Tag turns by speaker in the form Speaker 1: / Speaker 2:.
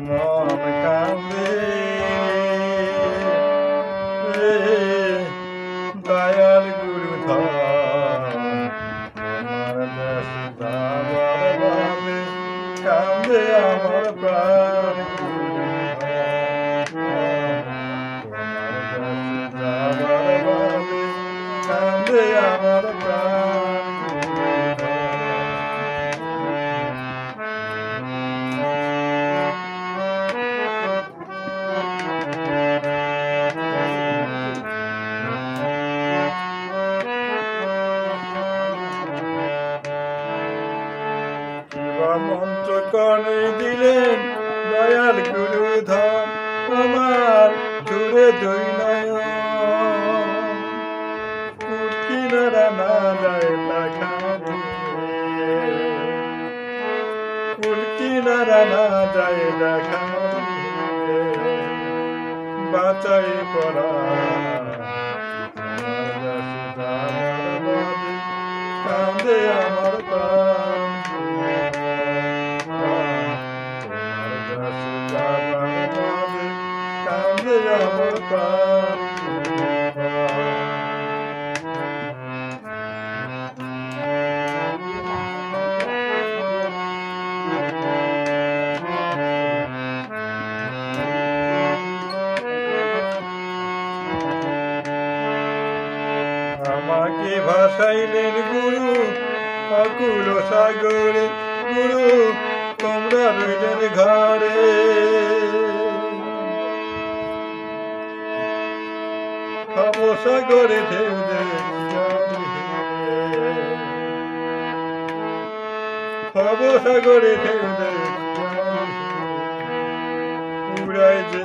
Speaker 1: মন কান্দে রে দয়াল গুরু কান্দে আমার প্রাণ কান্দে আমার প্রাণ কনে দিলেন দয়াল গুরু ধন আমার জুড়ে দুই নয়ন কিনারা না যায় কুল কিনারা না যায় লাখানি বাঁচাই পড়া আমাকে ভাসাইলেন গুরু অকুল সাগরে। গুরু তোমরা রইলেন ঘরে। সাগরে ঢেউ ভব সাগরে ঢেউ উড়াই যে উড়াই যে